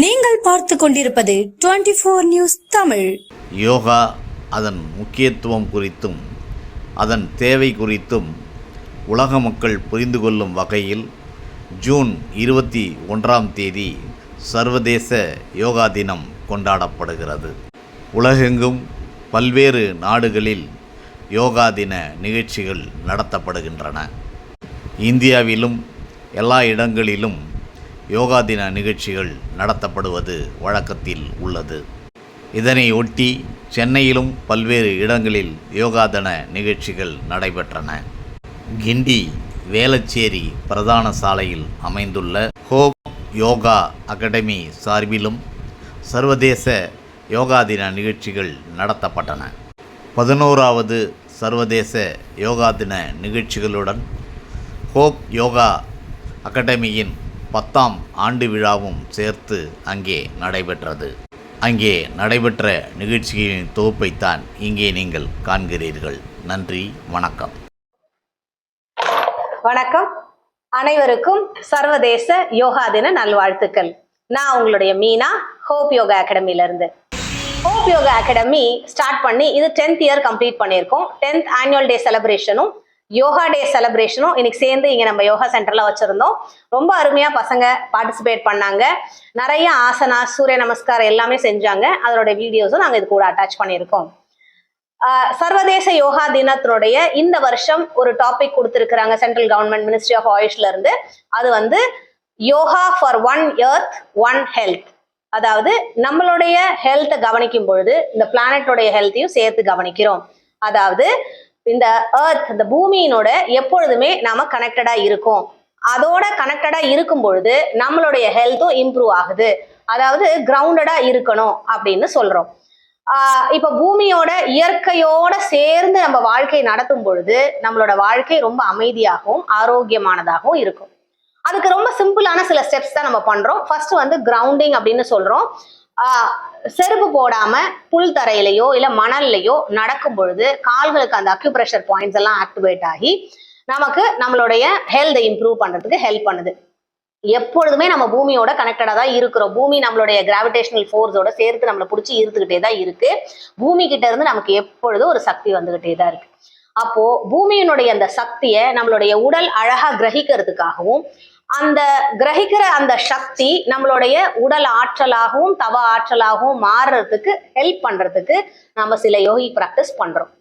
நீங்கள் பார்த்து கொண்டிருப்பது twenty four news Tamil. Yoga அதன் முக்கியத்துவம் குறித்தும் அதன் தேவை குறித்தும் உலக மக்கள் புரிந்து கொள்ளும் வகையில் ஜூன் இருபத்தி ஒன்றாம் தேதி சர்வதேச யோகா தினம் கொண்டாடப்படுகிறது. உலகெங்கும் பல்வேறு நாடுகளில் யோகா தின நிகழ்ச்சிகள் நடத்தப்படுகின்றன. இந்தியாவிலும் எல்லா இடங்களிலும் யோகா தின நிகழ்ச்சிகள் நடத்தப்படுவது வழக்கத்தில் உள்ளது. இதனை ஒட்டி சென்னையிலும் பல்வேறு இடங்களில் யோகா தின நிகழ்ச்சிகள் நடைபெற்றன. கிண்டி வேலச்சேரி பிரதான சாலையில் அமைந்துள்ள ஹோப் யோகா அகாடமி சார்பிலும் சர்வதேச யோகா தின நிகழ்ச்சிகள் நடத்தப்பட்டன. பதினோராவது சர்வதேச யோகா தின நிகழ்ச்சிகளுடன் ஹோப் யோகா அகாடமியின் பத்தாம் ஆண்டு விழாவும் சேர்த்து அங்கே நடைபெற்றது. அங்கே நடைபெற்ற நிகழ்ச்சிகளின் தொகுப்பைத்தான் இங்கே நீங்கள் காண்கிறீர்கள். நன்றி வணக்கம். வணக்கம். அனைவருக்கும் சர்வதேச யோகா தின நல்வாழ்த்துக்கள். நான் உங்களுடைய மீனா ஹோப் யோகா அகாடமியிலிருந்து. ஹோப் யோகா அகாடமி ஸ்டார்ட் பண்ணி இது டென்த் இயர் கம்ப்ளீட் பண்ணியிருக்கோம். டென்த் ஆனுவல் டே செலிப்ரேஷனும் யோகா டே செலிப்ரேஷனும் இன்னைக்கு சேர்ந்து இங்க நம்ம யோகா சென்டர்ல வச்சிருந்தோம். ரொம்ப அருமையா பசங்க பார்ட்டிசிபேட் பண்ணாங்க. நிறைய ஆசனா சூரிய நமஸ்காரம் எல்லாமே செஞ்சாங்க. அதனுடைய வீடியோஸும் நாங்க இது கூட அட்டாச் பண்ணியிருக்கோம். ஆஹ் சர்வதேச யோகா தினத்தினுடைய இந்த வருஷம் ஒரு டாபிக் கொடுத்திருக்கிறாங்க சென்ட்ரல் கவர்மெண்ட் மினிஸ்ட்ரி ஆஃப் ஆயுஷ்ல இருந்து. அது வந்து yoga for one earth one health அதாவது நம்மளுடைய ஹெல்த்தை கவனிக்கும் பொழுது இந்த பிளானட்டோடைய ஹெல்த்தையும் சேர்த்து கவனிக்கிறோம். அதாவது இந்த ஏர்த் இந்த பூமியினோட எப்பொழுதுமே நாம கனெக்டடா இருக்கோம். அதோட கனெக்டடா இருக்கும் பொழுது நம்மளுடைய ஹெல்த்தும் இம்ப்ரூவ் ஆகுது. அதாவது கிரவுண்டடா இருக்கணும் அப்படின்னு சொல்றோம். ஆஹ் இப்ப பூமியோட இயற்கையோட சேர்ந்து நம்ம வாழ்க்கையை நடத்தும் பொழுது நம்மளோட வாழ்க்கை ரொம்ப அமைதியாகவும் ஆரோக்கியமானதாகவும் இருக்கும். அதுக்கு ரொம்ப சிம்பிளான சில ஸ்டெப்ஸ் தான் நம்ம பண்றோம். ஃபர்ஸ்ட் வந்து கிரவுண்டிங் அப்படின்னு சொல்றோம். ஆஹ் செருப்பு போடாம புல் தரையிலையோ இல்ல மணல்லையோ நடக்கும் பொழுது கால்களுக்கு அந்த அக்யூப்ரெஷர் பாயிண்ட்ஸ் எல்லாம் ஆக்டிவேட் ஆகி நமக்கு நம்மளுடைய ஹெல்த்தை இம்ப்ரூவ் பண்றதுக்கு ஹெல்ப் பண்ணுது. எப்பொழுதுமே நம்ம பூமியோட கனெக்டடா தான் இருக்கிறோம். பூமி நம்மளுடைய கிராவிடேஷனல் ஃபோர்ஸோட சேர்த்து நம்மளை பிடிச்சி ஈர்த்துக்கிட்டே தான் இருக்கு. பூமி கிட்ட இருந்து நமக்கு எப்பொழுதும் ஒரு சக்தி வந்துகிட்டே தான் இருக்கு. அப்போ பூமியினுடைய அந்த சக்தியை நம்மளுடைய உடல் அழகா கிரகிக்கிறதுக்காகவும் அந்த கிரகிக்கிற அந்த சக்தி நம்மளுடைய உடல் ஆற்றலாகவும் தவ ஆற்றலாகவும் மாறுறதுக்கு ஹெல்ப் பண்றதுக்கு நம்ம சில யோகி ப்ராக்டிஸ் பண்றோம்.